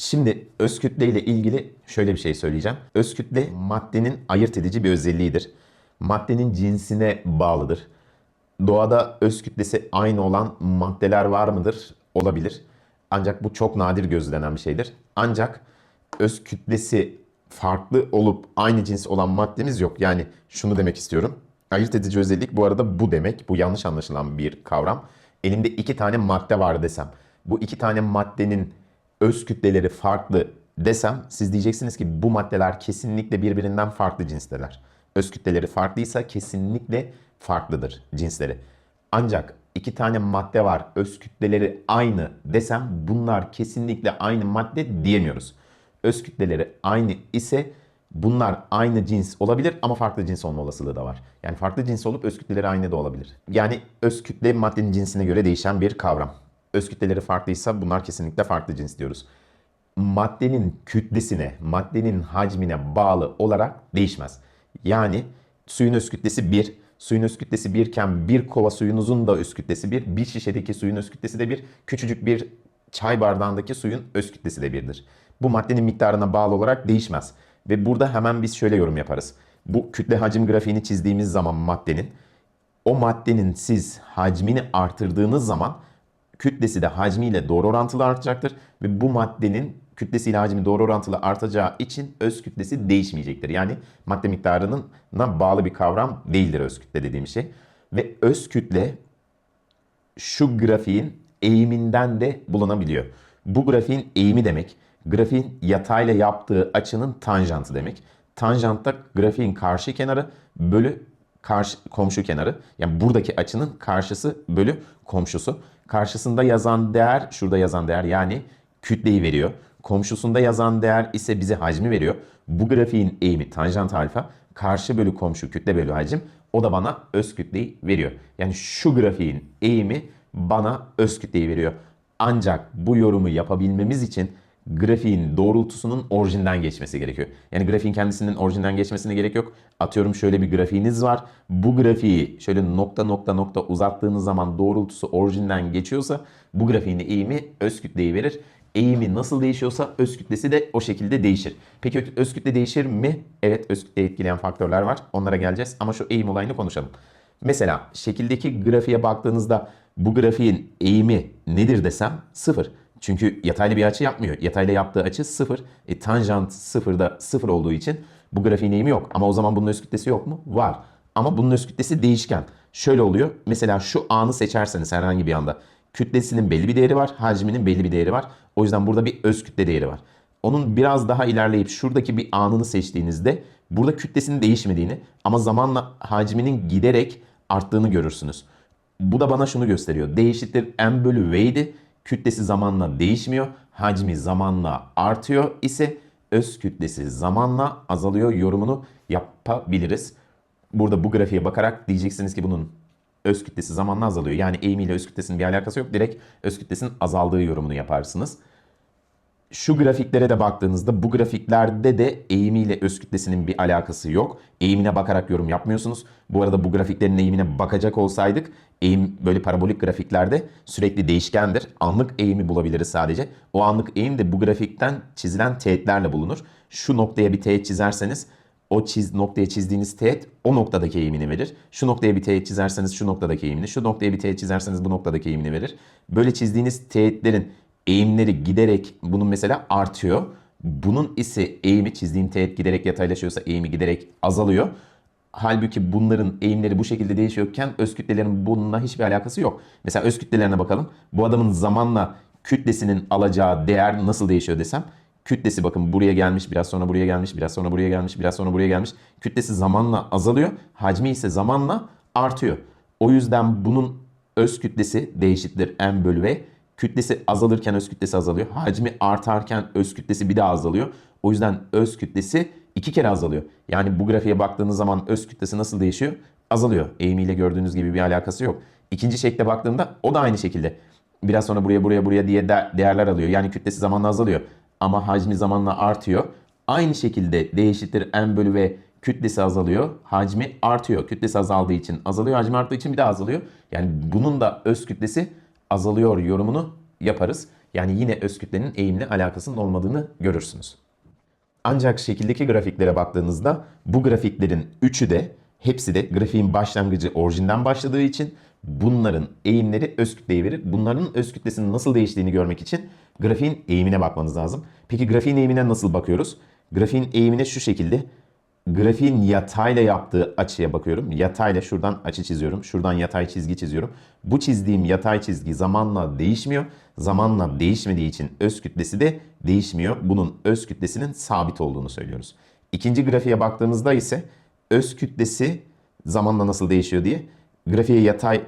Şimdi öz kütle ile ilgili şöyle bir şey söyleyeceğim. Öz kütle maddenin ayırt edici bir özelliğidir. Maddenin cinsine bağlıdır. Doğada öz kütlesi aynı olan maddeler var mıdır? Olabilir. Ancak bu çok nadir gözlenen bir şeydir. Ancak öz kütlesi farklı olup aynı cins olan maddemiz yok. Yani şunu demek istiyorum. Ayırt edici özellik bu arada bu demek. Bu yanlış anlaşılan bir kavram. Elimde iki tane madde var desem. Bu iki tane maddenin öz kütleleri farklı desem siz diyeceksiniz ki bu maddeler kesinlikle birbirinden farklı cinsteler. Öz kütleleri farklıysa kesinlikle farklıdır cinsleri. Ancak iki tane madde var öz kütleleri aynı desem bunlar kesinlikle aynı madde diyemiyoruz. Öz kütleleri aynı ise bunlar aynı cins olabilir ama farklı cins olma olasılığı da var. Yani farklı cins olup öz kütleleri aynı da olabilir. Yani öz kütle maddenin cinsine göre değişen bir kavram. Öz kütleleri farklıysa bunlar kesinlikle farklı cins diyoruz. Maddenin kütlesine, maddenin hacmine bağlı olarak değişmez. Yani suyun öz kütlesi 1, suyun öz kütlesi 1 iken bir kova suyunuzun da öz kütlesi 1, bir şişedeki suyun öz kütlesi de 1, küçücük bir çay bardağındaki suyun öz kütlesi de 1'dir. Bu maddenin miktarına bağlı olarak değişmez. Ve burada hemen biz şöyle yorum yaparız. Bu kütle hacim grafiğini çizdiğimiz zaman maddenin o maddenin siz hacmini artırdığınız zaman kütlesi de hacmiyle doğru orantılı artacaktır ve bu maddenin kütlesiyle hacmi doğru orantılı artacağı için öz kütlesi değişmeyecektir. Yani madde miktarına bağlı bir kavram değildir öz kütle dediğim şey. Ve öz kütle şu grafiğin eğiminden de bulunabiliyor. Bu grafiğin eğimi demek, grafiğin yatayla yaptığı açının tanjantı demek. Tanjant da grafiğin karşı kenarı bölü karşı komşu kenarı. Yani buradaki açının karşısı bölü komşusu. Karşısında yazan değer, şurada yazan değer yani kütleyi veriyor. Komşusunda yazan değer ise bize hacmi veriyor. Bu grafiğin eğimi tanjant alfa, karşı bölü komşu kütle bölü hacim o da bana öz kütleyi veriyor. Yani şu grafiğin eğimi bana öz kütleyi veriyor. Ancak bu yorumu yapabilmemiz için grafiğin doğrultusunun orijinden geçmesi gerekiyor. Yani grafiğin kendisinin orijinden geçmesine gerek yok. Atıyorum şöyle bir grafiğiniz var. Bu grafiği şöyle nokta nokta nokta uzattığınız zaman doğrultusu orijinden geçiyorsa bu grafiğin eğimi öz kütleyi verir. Eğimi nasıl değişiyorsa öz kütlesi de o şekilde değişir. Peki öz kütle değişir mi? Evet öz kütle etkileyen faktörler var. Onlara geleceğiz ama şu eğim olayını konuşalım. Mesela şekildeki grafiğe baktığınızda bu grafiğin eğimi nedir desem sıfır. Çünkü yataylı bir açı yapmıyor. Yatayla yaptığı açı sıfır. E, tanjant sıfırda sıfır olduğu için bu grafiğin eğimi yok. Ama o zaman bunun öz kütlesi yok mu? Var. Ama bunun öz kütlesi değişken. Şöyle oluyor. Mesela şu anı seçerseniz herhangi bir anda kütlesinin belli bir değeri var. Hacminin belli bir değeri var. O yüzden burada bir öz kütle değeri var. Onun biraz daha ilerleyip şuradaki bir anını seçtiğinizde burada kütlesinin değişmediğini ama zamanla hacminin giderek arttığını görürsünüz. Bu da bana şunu gösteriyor. D m bölü v'ydi. Kütlesi zamanla değişmiyor. Hacmi zamanla artıyor ise öz kütlesi zamanla azalıyor yorumunu yapabiliriz. Burada bu grafiğe bakarak diyeceksiniz ki bunun öz kütlesi zamanla azalıyor. Yani eğimiyle öz kütlesinin bir alakası yok. Direkt öz kütlesinin azaldığı yorumunu yaparsınız. Şu grafiklere de baktığınızda bu grafiklerde de eğimiyle öz kütlesinin bir alakası yok. Eğimine bakarak yorum yapmıyorsunuz. Bu arada bu grafiklerin eğimine bakacak olsaydık eğim böyle parabolik grafiklerde sürekli değişkendir. Anlık eğimi bulabiliriz sadece. O anlık eğim de bu grafikten çizilen teğetlerle bulunur. Şu noktaya bir teğet çizerseniz o çiz, noktaya çizdiğiniz teğet o noktadaki eğimini verir. Şu noktaya bir teğet çizerseniz şu noktadaki eğimini, şu noktaya bir teğet çizerseniz bu noktadaki eğimini verir. Böyle çizdiğiniz teğetlerin eğimleri giderek bunun mesela artıyor. Bunun ise eğimi çizdiğim teğet giderek yataylaşıyorsa eğimi giderek azalıyor. Halbuki bunların eğimleri bu şekilde değişiyorken öz kütlelerin bununla hiçbir alakası yok. Mesela öz kütlelerine bakalım. Bu adamın zamanla kütlesinin alacağı değer nasıl değişiyor desem. Kütlesi bakın buraya gelmiş, biraz sonra buraya gelmiş, biraz sonra buraya gelmiş, biraz sonra buraya gelmiş. Kütlesi zamanla azalıyor. Hacmi ise zamanla artıyor. O yüzden bunun öz kütlesi değişiktir m bölü v. Kütlesi azalırken öz kütlesi azalıyor. Hacmi artarken öz kütlesi bir daha azalıyor. O yüzden öz kütlesi iki kere azalıyor. Yani bu grafiğe baktığınız zaman öz kütlesi nasıl değişiyor? Azalıyor. Eğimiyle gördüğünüz gibi bir alakası yok. İkinci şekle baktığımda o da aynı şekilde. Biraz sonra buraya buraya buraya diye de değerler alıyor. Yani kütlesi zamanla azalıyor. Ama hacmi zamanla artıyor. Aynı şekilde D eşittir m bölü v kütlesi azalıyor. Hacmi artıyor. Kütlesi azaldığı için azalıyor. Hacmi arttığı için bir daha azalıyor. Yani bunun da öz kütlesi azalıyor yorumunu yaparız. Yani yine öz kütlenin eğimle alakasının olmadığını görürsünüz. Ancak şekildeki grafiklere baktığınızda bu grafiklerin üçü de hepsi de grafiğin başlangıcı orijinden başladığı için bunların eğimleri öz kütleyi verir. Bunların öz kütlesinin nasıl değiştiğini görmek için grafiğin eğimine bakmanız lazım. Peki grafiğin eğimine nasıl bakıyoruz? Grafiğin eğimine şu şekilde grafiğin yatayla yaptığı açıya bakıyorum. Yatayla şuradan açı çiziyorum. Şuradan yatay çizgi çiziyorum. Bu çizdiğim yatay çizgi zamanla değişmiyor. Zamanla değişmediği için öz kütlesi de değişmiyor. Bunun öz kütlesinin sabit olduğunu söylüyoruz. İkinci grafiğe baktığımızda ise öz kütlesi zamanla nasıl değişiyor diye grafiğe yatay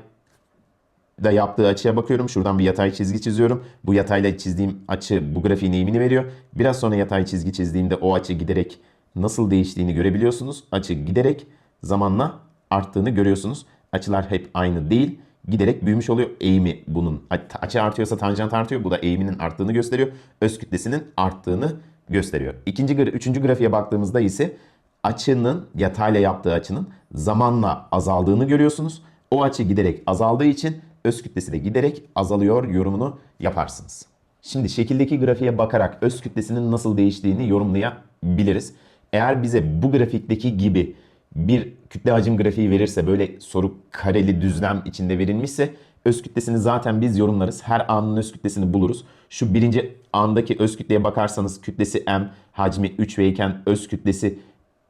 da yaptığı açıya bakıyorum. Şuradan bir yatay çizgi çiziyorum. Bu yatayla çizdiğim açı bu grafiğin eğimini veriyor. Biraz sonra yatay çizgi çizdiğimde o açı giderek nasıl değiştiğini görebiliyorsunuz. Açı giderek zamanla arttığını görüyorsunuz. Açılar hep aynı değil. Giderek büyümüş oluyor. Eğimi bunun. Açı artıyorsa tanjant artıyor. Bu da eğiminin arttığını gösteriyor. Öz kütlesinin arttığını gösteriyor. İkinci, üçüncü grafiğe baktığımızda ise açının yatayla yaptığı açının zamanla azaldığını görüyorsunuz. O açı giderek azaldığı için öz kütlesi de giderek azalıyor yorumunu yaparsınız. Şimdi şekildeki grafiğe bakarak öz kütlesinin nasıl değiştiğini yorumlayabiliriz. Eğer bize bu grafikteki gibi bir kütle hacim grafiği verirse böyle soru kareli düzlem içinde verilmişse öz kütlesini zaten biz yorumlarız. Her anın öz kütlesini buluruz. Şu birinci andaki öz kütleye bakarsanız kütlesi m, hacmi 3v iken öz kütlesi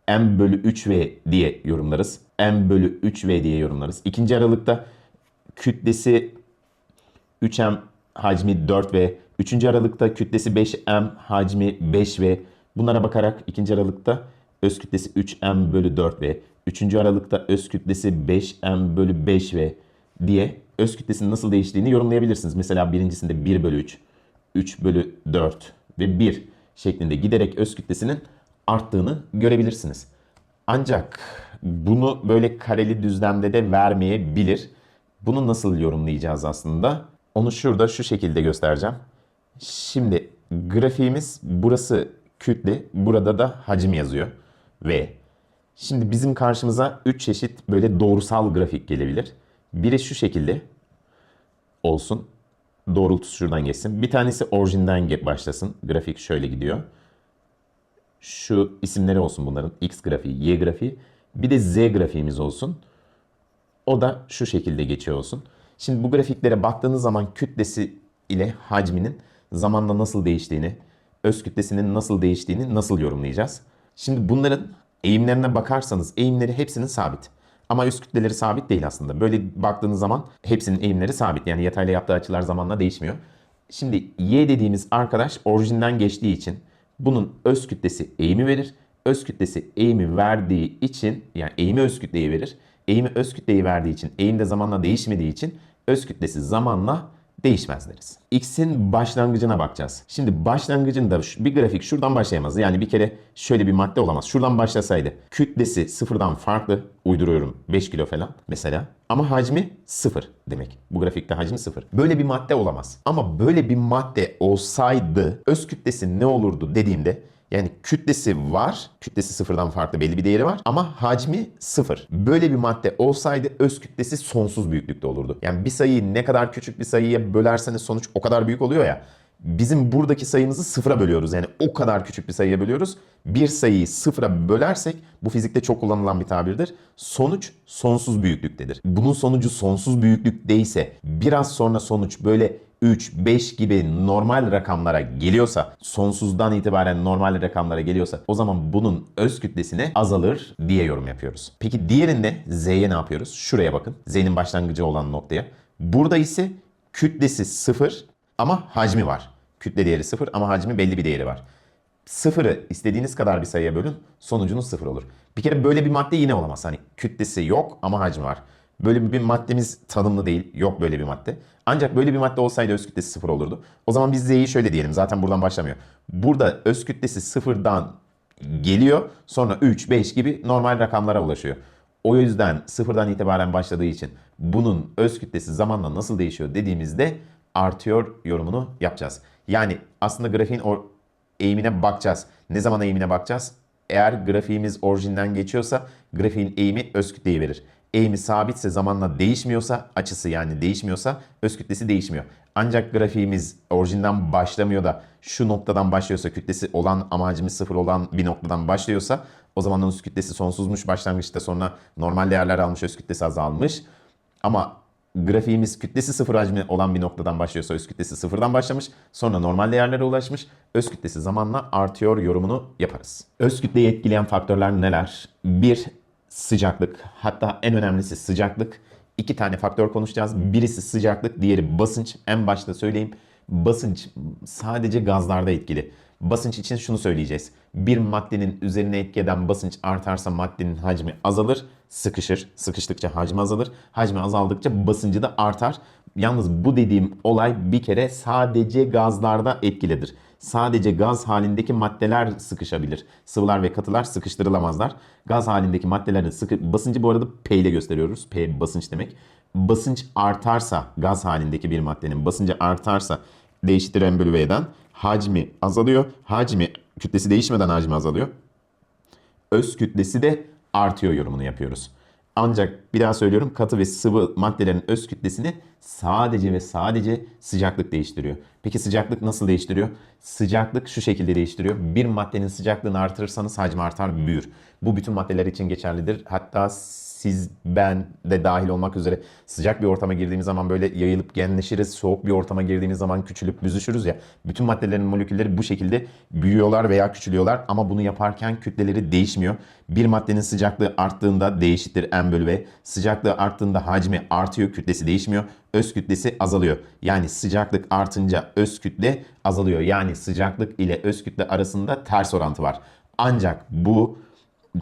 m bölü 3v diye yorumlarız. m bölü 3v diye yorumlarız. İkinci aralıkta kütlesi 3m hacmi 4v. Üçüncü aralıkta kütlesi 5m hacmi 5v. Bunlara bakarak ikinci aralıkta öz kütlesi 3m bölü 4v. Üçüncü aralıkta öz kütlesi 5m bölü 5v diye öz kütlesinin nasıl değiştiğini yorumlayabilirsiniz. Mesela birincisinde 1 bölü 3, 3 bölü 4 ve 1 şeklinde giderek öz kütlesinin arttığını görebilirsiniz. Ancak bunu böyle kareli düzlemde de vermeyebilir. Bunu nasıl yorumlayacağız aslında? Onu şurada şu şekilde göstereceğim. Şimdi grafiğimiz burası kütle, burada da hacim yazıyor. Ve şimdi bizim karşımıza 3 çeşit böyle doğrusal grafik gelebilir. Biri şu şekilde olsun. Doğrultusu şuradan geçsin. Bir tanesi orijinden başlasın. Grafik şöyle gidiyor. Şu isimleri olsun bunların. X grafiği, Y grafiği. Bir de Z grafiğimiz olsun. O da şu şekilde geçiyor olsun. Şimdi bu grafiklere baktığınız zaman kütlesi ile hacminin zamanla nasıl değiştiğini, öz kütlesinin nasıl değiştiğini nasıl yorumlayacağız? Şimdi bunların eğimlerine bakarsanız eğimleri hepsinin sabit. Ama üst kütleleri sabit değil aslında. Böyle baktığınız zaman hepsinin eğimleri sabit. Yani yatayla yaptığı açılar zamanla değişmiyor. Şimdi y dediğimiz arkadaş orijinden geçtiği için bunun öz kütlesi eğimi verir. Öz kütlesi eğimi verdiği için yani eğimi öz kütleyi verir. Eğimi öz kütleyi verdiği için eğim de zamanla değişmediği için öz kütlesi zamanla değişmez deriz. X'in başlangıcına bakacağız. Şimdi başlangıcında bir grafik şuradan başlayamaz. Yani bir kere şöyle bir madde olamaz. Şuradan başlasaydı kütlesi sıfırdan farklı uyduruyorum 5 kilo falan mesela. Ama hacmi sıfır demek. Bu grafikte hacmi sıfır. Böyle bir madde olamaz. Ama böyle bir madde olsaydı öz kütlesi ne olurdu dediğimde yani kütlesi var. Kütlesi sıfırdan farklı belli bir değeri var. Ama hacmi sıfır. Böyle bir madde olsaydı öz kütlesi sonsuz büyüklükte olurdu. Yani bir sayıyı ne kadar küçük bir sayıya bölerseniz sonuç o kadar büyük oluyor ya. Bizim buradaki sayımızı sıfıra bölüyoruz. Yani o kadar küçük bir sayıya bölüyoruz. Bir sayıyı sıfıra bölersek bu fizikte çok kullanılan bir tabirdir. Sonuç sonsuz büyüklüktedir. Bunun sonucu sonsuz büyüklükteyse biraz sonra sonuç böyle 3, 5 gibi normal rakamlara geliyorsa, sonsuzdan itibaren normal rakamlara geliyorsa o zaman bunun öz kütlesine azalır diye yorum yapıyoruz. Peki diğerinde Z'ye ne yapıyoruz? Şuraya bakın. Z'nin başlangıcı olan noktaya. Burada ise kütlesi 0 ama hacmi var. Kütle değeri 0 ama hacmi belli bir değeri var. Sıfırı istediğiniz kadar bir sayıya bölün sonucunuz sıfır olur. Bir kere böyle bir madde yine olamaz. Hani kütlesi yok ama hacmi var. Böyle bir maddemiz tanımlı değil. Yok böyle bir madde. Ancak böyle bir madde olsaydı öz kütlesi sıfır olurdu. O zaman biz Z'yi şöyle diyelim. Zaten buradan başlamıyor. Burada öz kütlesi sıfırdan geliyor. Sonra 3, 5 gibi normal rakamlara ulaşıyor. O yüzden sıfırdan itibaren başladığı için bunun öz kütlesi zamanla nasıl değişiyor dediğimizde artıyor yorumunu yapacağız. Yani aslında grafiğin o eğimine bakacağız. Ne zaman eğimine bakacağız? Eğer grafiğimiz orijinden geçiyorsa grafiğin eğimi öz kütleyi verir eğimi sabitse zamanla değişmiyorsa açısı yani değişmiyorsa öz kütlesi değişmiyor. Ancak grafiğimiz orijinden başlamıyor da şu noktadan başlıyorsa kütlesi olan ama hacmi sıfır olan bir noktadan başlıyorsa o zaman öz kütlesi sonsuzmuş başlangıçta sonra normal değerler almış öz kütlesi azalmış. Ama grafiğimiz kütlesi sıfır hacmi olan bir noktadan başlıyorsa öz kütlesi sıfırdan başlamış. Sonra normal değerlere ulaşmış. Öz kütlesi zamanla artıyor yorumunu yaparız. Öz kütleyi etkileyen faktörler neler? Bir, sıcaklık. Hatta en önemlisi sıcaklık. İki tane faktör konuşacağız. Birisi sıcaklık, diğeri basınç. En başta söyleyeyim. Basınç sadece gazlarda etkili. Basınç için şunu söyleyeceğiz. Bir maddenin üzerine etki eden basınç artarsa maddenin hacmi azalır, sıkışır. Sıkıştıkça hacmi azalır. Hacmi azaldıkça basıncı da artar. Yalnız bu dediğim olay bir kere sadece gazlarda etkilidir. Sadece gaz halindeki maddeler sıkışabilir. Sıvılar ve katılar sıkıştırılamazlar. Gaz halindeki maddelerin sıkı basıncı bu arada P ile gösteriyoruz. P basınç demek. Basınç artarsa gaz halindeki bir maddenin basıncı artarsa değiştir M bölü hacmi azalıyor. Hacmi kütlesi değişmeden hacmi azalıyor. Öz kütlesi de artıyor yorumunu yapıyoruz. Ancak bir daha söylüyorum katı ve sıvı maddelerin öz kütlesini sadece ve sadece sıcaklık değiştiriyor. Peki sıcaklık nasıl değiştiriyor? Sıcaklık şu şekilde değiştiriyor. Bir maddenin sıcaklığını artırırsanız hacmi artar, büyür. Bu bütün maddeler için geçerlidir. Hatta siz, ben de dahil olmak üzere sıcak bir ortama girdiğimiz zaman böyle yayılıp genleşiriz. Soğuk bir ortama girdiğimiz zaman küçülüp büzüşürüz ya. Bütün maddelerin molekülleri bu şekilde büyüyorlar veya küçülüyorlar ama bunu yaparken kütleleri değişmiyor. Bir maddenin sıcaklığı arttığında değişiktir M bölü V. Sıcaklığı arttığında hacmi artıyor, kütlesi değişmiyor. Öz kütlesi azalıyor. Yani sıcaklık artınca öz kütle azalıyor. Yani sıcaklık ile öz kütle arasında ters orantı var. Ancak bu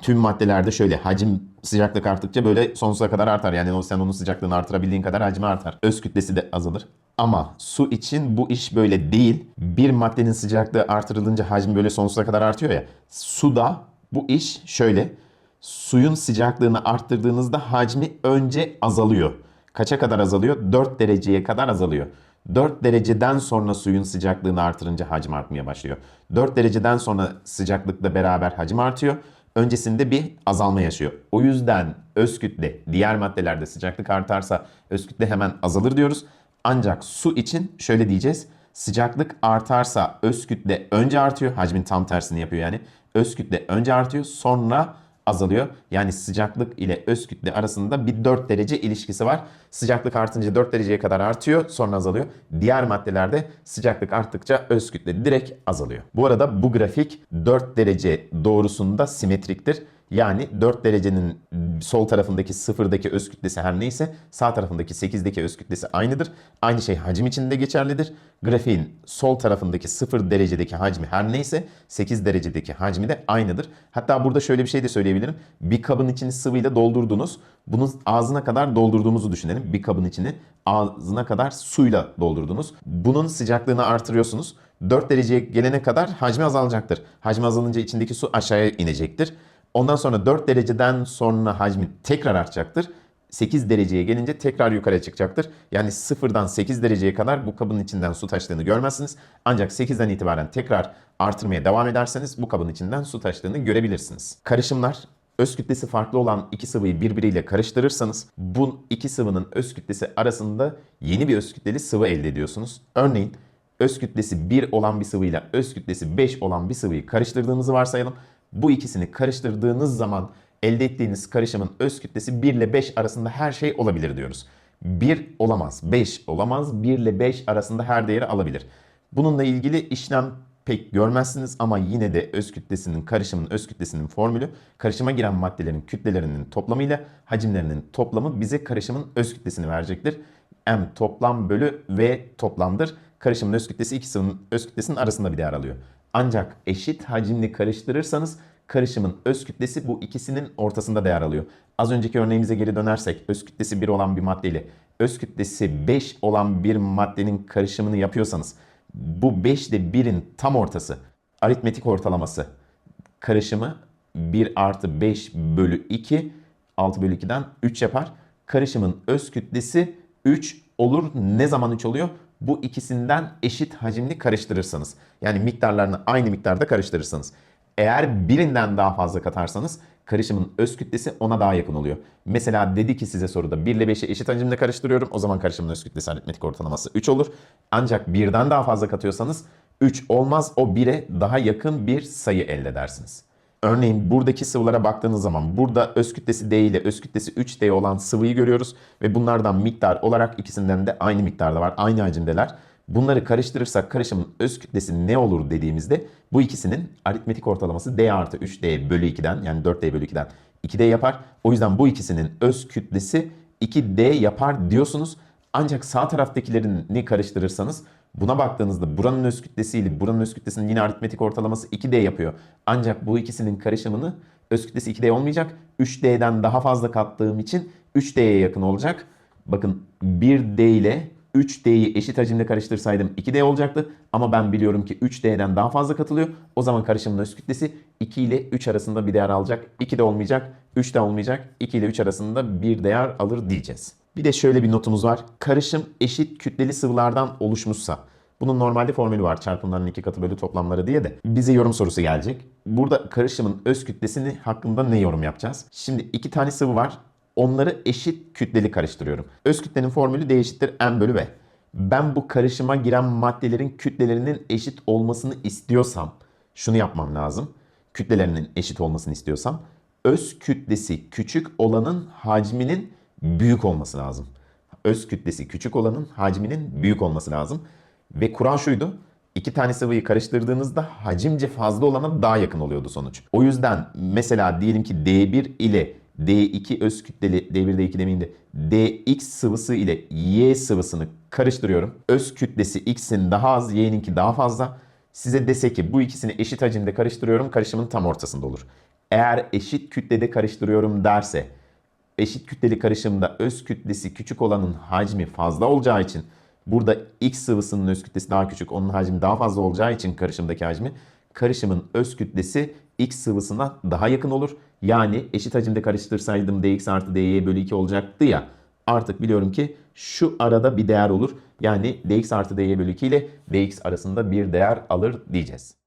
tüm maddelerde şöyle hacim sıcaklık arttıkça böyle sonsuza kadar artar. Yani sen onun sıcaklığını artırabildiğin kadar hacmi artar. Öz kütlesi de azalır. Ama su için bu iş böyle değil. Bir maddenin sıcaklığı artırılınca hacmi böyle sonsuza kadar artıyor ya. Suda bu iş şöyle. Suyun sıcaklığını arttırdığınızda hacmi önce azalıyor. Kaça kadar azalıyor? 4 dereceye kadar azalıyor. 4 dereceden sonra suyun sıcaklığını artırınca hacim artmaya başlıyor. 4 dereceden sonra sıcaklıkla beraber hacim artıyor. Öncesinde bir azalma yaşıyor. O yüzden öz kütle diğer maddelerde sıcaklık artarsa öz kütle hemen azalır diyoruz. Ancak su için şöyle diyeceğiz. Sıcaklık artarsa öz kütle önce artıyor. Hacmin tam tersini yapıyor yani. Öz kütle önce artıyor sonra azalıyor. Yani sıcaklık ile öz kütle arasında bir 4 derece ilişkisi var. Sıcaklık artınca 4 dereceye kadar artıyor sonra azalıyor. Diğer maddelerde sıcaklık arttıkça öz kütle direkt azalıyor. Bu arada bu grafik 4 derece doğrusunda simetriktir. Yani 4 derecenin sol tarafındaki sıfırdaki öz kütlesi her neyse sağ tarafındaki 8'deki öz kütlesi aynıdır. Aynı şey hacim için de geçerlidir. Grafiğin sol tarafındaki 0 derecedeki hacmi her neyse 8 derecedeki hacmi de aynıdır. Hatta burada şöyle bir şey de söyleyebilirim. Bir kabın içini sıvıyla doldurdunuz. Bunu ağzına kadar doldurduğumuzu düşünelim. Bir kabın içini ağzına kadar suyla doldurdunuz. Bunun sıcaklığını artırıyorsunuz. 4 dereceye gelene kadar hacmi azalacaktır. Hacmi azalınca içindeki su aşağıya inecektir. Ondan sonra 4 dereceden sonra hacmi tekrar artacaktır. 8 dereceye gelince tekrar yukarı çıkacaktır. Yani sıfırdan 8 dereceye kadar bu kabın içinden su taştığını görmezsiniz. Ancak 8'den itibaren tekrar artırmaya devam ederseniz bu kabın içinden su taştığını görebilirsiniz. Karışımlar öz kütlesi farklı olan iki sıvıyı birbiriyle karıştırırsanız bu iki sıvının öz kütlesi arasında yeni bir öz kütleli sıvı elde ediyorsunuz. Örneğin öz kütlesi 1 olan bir sıvıyla öz kütlesi 5 olan bir sıvıyı karıştırdığınızı varsayalım. Bu ikisini karıştırdığınız zaman elde ettiğiniz karışımın öz kütlesi 1 ile 5 arasında her şey olabilir diyoruz. 1 olamaz, 5 olamaz, 1 ile 5 arasında her değeri alabilir. Bununla ilgili işlem pek görmezsiniz ama yine de öz kütlesinin karışımın öz kütlesinin formülü karışıma giren maddelerin kütlelerinin toplamıyla hacimlerinin toplamı bize karışımın öz kütlesini verecektir. M toplam bölü V toplamdır. Karışımın öz kütlesi iki sıvının öz kütlesinin arasında bir değer alıyor. Ancak eşit hacimli karıştırırsanız karışımın öz kütlesi bu ikisinin ortasında değer alıyor. Az önceki örneğimize geri dönersek öz kütlesi 1 olan bir maddeyle öz kütlesi 5 olan bir maddenin karışımını yapıyorsanız bu 5 ile 1'in tam ortası aritmetik ortalaması karışımı 1 artı 5 bölü 2 6 bölü 2'den 3 yapar. Karışımın öz kütlesi 3 olur. Ne zaman 3 oluyor? Bu ikisinden eşit hacimli karıştırırsanız. Yani miktarlarını aynı miktarda karıştırırsanız. Eğer birinden daha fazla katarsanız karışımın öz kütlesi ona daha yakın oluyor. Mesela dedi ki size soruda 1 ile 5'i eşit hacimde karıştırıyorum. O zaman karışımın öz kütlesi aritmetik ortalaması 3 olur. Ancak birden daha fazla katıyorsanız 3 olmaz. O 1'e daha yakın bir sayı elde edersiniz. Örneğin buradaki sıvılara baktığınız zaman burada öz kütlesi D ile öz kütlesi 3D olan sıvıyı görüyoruz ve bunlardan miktar olarak ikisinden de aynı miktarda var, aynı hacimdeler. Bunları karıştırırsak karışımın öz kütlesi ne olur dediğimizde bu ikisinin aritmetik ortalaması D artı 3D bölü 2'den yani 4D bölü 2'den 2D yapar. O yüzden bu ikisinin öz kütlesi 2D yapar diyorsunuz. Ancak sağ taraftakilerini karıştırırsanız buna baktığınızda buranın öz kütlesiyle buranın öz kütlesinin yine aritmetik ortalaması 2D yapıyor. Ancak bu ikisinin karışımını öz kütlesi 2D olmayacak. 3D'den daha fazla kattığım için 3D'ye yakın olacak. Bakın 1D ile 3D'yi eşit hacimde karıştırsaydım 2D olacaktı. Ama ben biliyorum ki 3D'den daha fazla katılıyor. O zaman karışımın öz kütlesi 2 ile 3 arasında bir değer alacak. 2 de olmayacak, 3 de olmayacak. 2 ile 3 arasında bir değer alır diyeceğiz. Bir de şöyle bir notumuz var. Karışım eşit kütleli sıvılardan oluşmuşsa. Bunun normalde formülü var. Çarpımların iki katı bölü toplamları diye de. Bize yorum sorusu gelecek. Burada karışımın öz kütlesini hakkında ne yorum yapacağız? Şimdi iki tane sıvı var. Onları eşit kütleli karıştırıyorum. Öz kütlenin formülü D M bölü B. Ben bu karışıma giren maddelerin kütlelerinin eşit olmasını istiyorsam şunu yapmam lazım. Kütlelerinin eşit olmasını istiyorsam öz kütlesi küçük olanın hacminin büyük olması lazım. Öz kütlesi küçük olanın hacminin büyük olması lazım. Ve kural şuydu. İki tane sıvıyı karıştırdığınızda hacimce fazla olana daha yakın oluyordu sonuç. O yüzden mesela diyelim ki D1 ile D2 öz kütleli, D1 D2 demeyeyim de DX sıvısı ile Y sıvısını karıştırıyorum. Öz kütlesi X'in daha az, Y'ninki daha fazla. Size dese ki bu ikisini eşit hacimde karıştırıyorum, karışımın tam ortasında olur. Eğer eşit kütlede karıştırıyorum derse, eşit kütleli karışımda öz kütlesi küçük olanın hacmi fazla olacağı için burada X sıvısının öz kütlesi daha küçük, onun hacmi daha fazla olacağı için karışımdaki hacmi karışımın öz kütlesi X sıvısına daha yakın olur. Yani eşit hacimde karıştırsaydım dx artı dy bölü 2 olacaktı ya. Artık biliyorum ki şu arada bir değer olur. Yani dx artı dy bölü 2 ile dx arasında bir değer alır diyeceğiz.